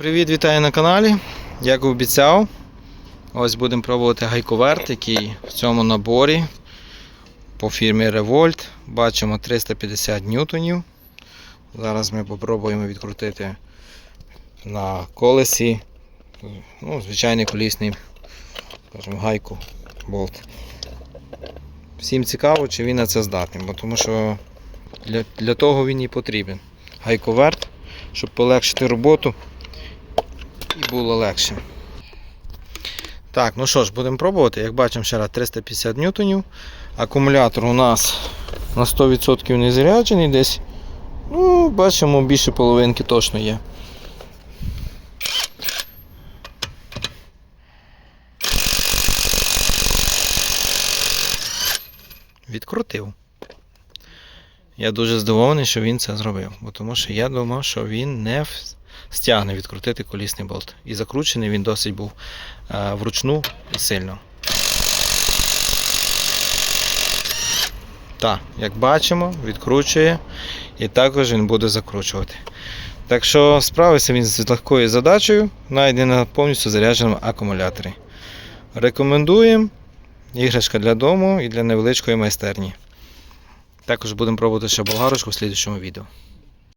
Привіт, вітаю на каналі. Як обіцяв, ось будемо пробувати гайковерт, який в цьому наборі по фірмі Revolt. Бачимо 350 ньютонів. Зараз ми спробуємо відкрутити на колесі. Ну, звичайний колісний скажімо, гайку болт. Всім цікаво, чи він на це здатний, бо тому що для, для того він і потрібен. Гайковерт, щоб полегшити роботу було легше. Так, ну що ж, будемо пробувати. Як бачимо, ще раз 350 ньютонів. Акумулятор у нас на 100% не заряджений десь. Ну, бачимо, більше половинки точно є. Відкрутив. Я дуже здивований, що він це зробив, бо тому що я думав, що він не стягне відкрутити колісний болт. І закручений він досить був е, вручну і сильно. Так, як бачимо, відкручує і також він буде закручувати. Так що справився він з легкою задачею, навіть на повністю зарядженому акумуляторі. Рекомендуємо. Іграшка для дому і для невеличкої майстерні. Також будемо пробувати ще болгарочку в слідчому відео.